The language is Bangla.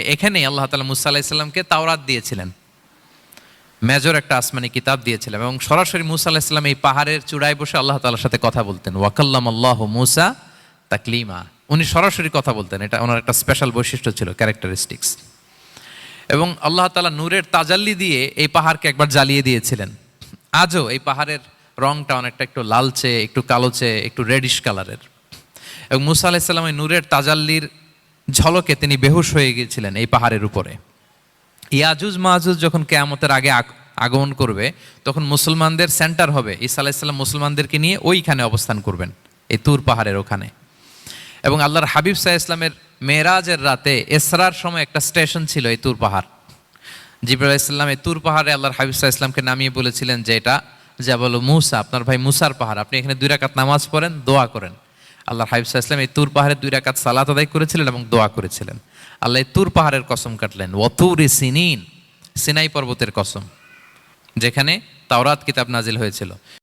এখানে আল্লাহ তালা মুসা আলাহিসাল্লামকে তাওরাত দিয়েছিলেন। মেজর একটা আসমানি কিতাব দিয়েছিলেন এবং সরাসরি মুসা আলাহিসাল্লাম এই পাহাড়ের চূড়ায় বসে আল্লাহ তালার সাথে কথা বলতেন। ওয়াকাল্লাম আল্লাহ মুসা তাকলিমা। উনি সরাসরি কথা বলতেন। এটা ওনার একটা স্পেশাল বৈশিষ্ট্য ছিল, ক্যারেক্টারিস্টিক্স। এবং আল্লাহ তালা নূরের তাজাল্লি দিয়ে এই পাহাড়কে একবার জ্বালিয়ে দিয়েছিলেন। আজও এই পাহাড়ের রংটা অনেকটা একটু লালচে, একটু কালোচে, একটু রেডিশ কালারের এবং মুসা আলাহিসাল্লাম এই নূরের তাজাল্লির ঝলকে তিনি বেহুশ হয়ে গিয়েছিলেন এই পাহাড়ের উপরে। ইয়াজুজ মাহুজ যখন কেয়ামতের আগে আগ- আগমন করবে, তখন মুসলমানদের সেন্টার হবে, ঈসা আলাইসাল্লাম মুসলমানদেরকে নিয়ে ওইখানে অবস্থান করবেন, এই তুর পাহাড়ের ওখানে। এবং আল্লাহর হাবিব সাহা ইসলামের মেয়েরাজের রাতে এসরার সময় একটা স্টেশন ছিল এই তুর পাহাড়। জিবরাল ইসলাম এই তুর পাহাড়ে আল্লাহর হাবিব সাহা ইসলামকে নামিয়ে বলেছিলেন যে এটা, যা বলো মুসা, আপনার ভাই মুসার পাহাড়, আপনি এখানে দুই রাকাত নামাজ পড়েন, দোয়া করেন। সাহা ইসলাম এই তুর পাহাড়ে দুই রাকাত সালাত আদায় করেছিলেন এবং দোয়া করেছিলেন। আল্লাহ তুর পাহাড়ের কসম কাটলেন। ওয়াতুরি সিনিন, সিনাই পর্বতের কসম, যেখানে তাওরাত কিতাব নাজিল হয়েছিল।